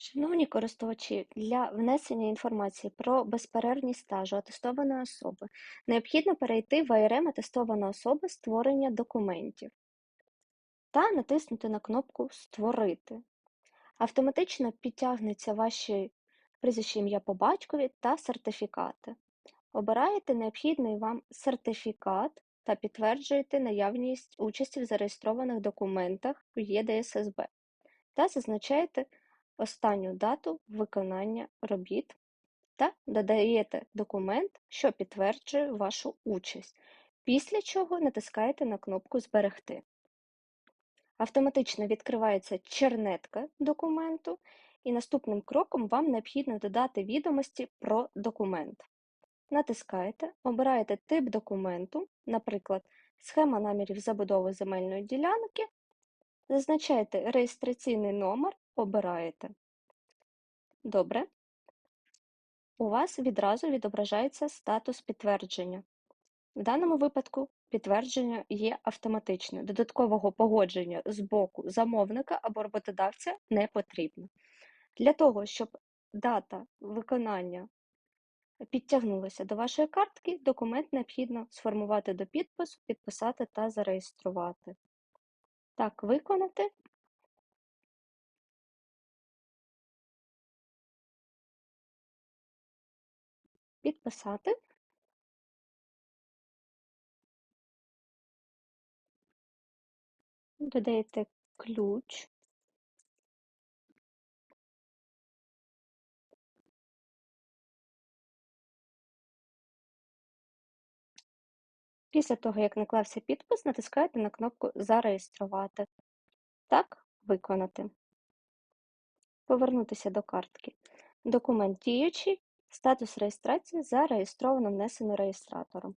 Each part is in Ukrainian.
Шановні користувачі, для внесення інформації про безперервність стажу атестованої особи необхідно перейти в АРМ атестована особа створення документів та натиснути на кнопку Створити. Автоматично підтягнуться ваші прізвище, ім'я по батькові та сертифікати. Обираєте необхідний вам сертифікат та підтверджуєте наявність участі в зареєстрованих документах в ЄДССБ та зазначаєте останню дату виконання робіт та додаєте документ, що підтверджує вашу участь, після чого натискаєте на кнопку Зберегти. Автоматично відкривається чернетка документу, і наступним кроком вам необхідно додати відомості про документ. Натискаєте, обираєте тип документу, наприклад, схема намірів забудови земельної ділянки, зазначаєте реєстраційний номер, обираєте. Добре. У вас відразу відображається статус підтвердження. В даному випадку підтвердження є автоматичне. Додаткового погодження з боку замовника або роботодавця не потрібно. Для того, щоб дата виконання підтягнулася до вашої картки, документ необхідно сформувати до підпису, підписати та зареєструвати. Так, виконати. Підписати. Додаєте ключ. Після того, як наклався підпис, натискаєте на кнопку Зареєструвати. Так, виконати. Повернутися до картки. Документ діючий, статус реєстрації зареєстровано внесено реєстратором.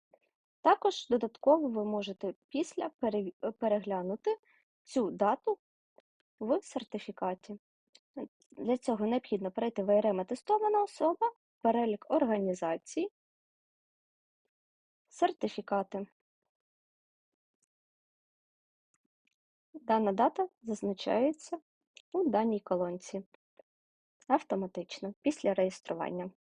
Також додатково ви можете після переглянути цю дату в сертифікаті. Для цього необхідно перейти в ІРМ атестована особа, перелік організацій, сертифікати. Дана дата зазначається у даній колонці автоматично після реєстрування.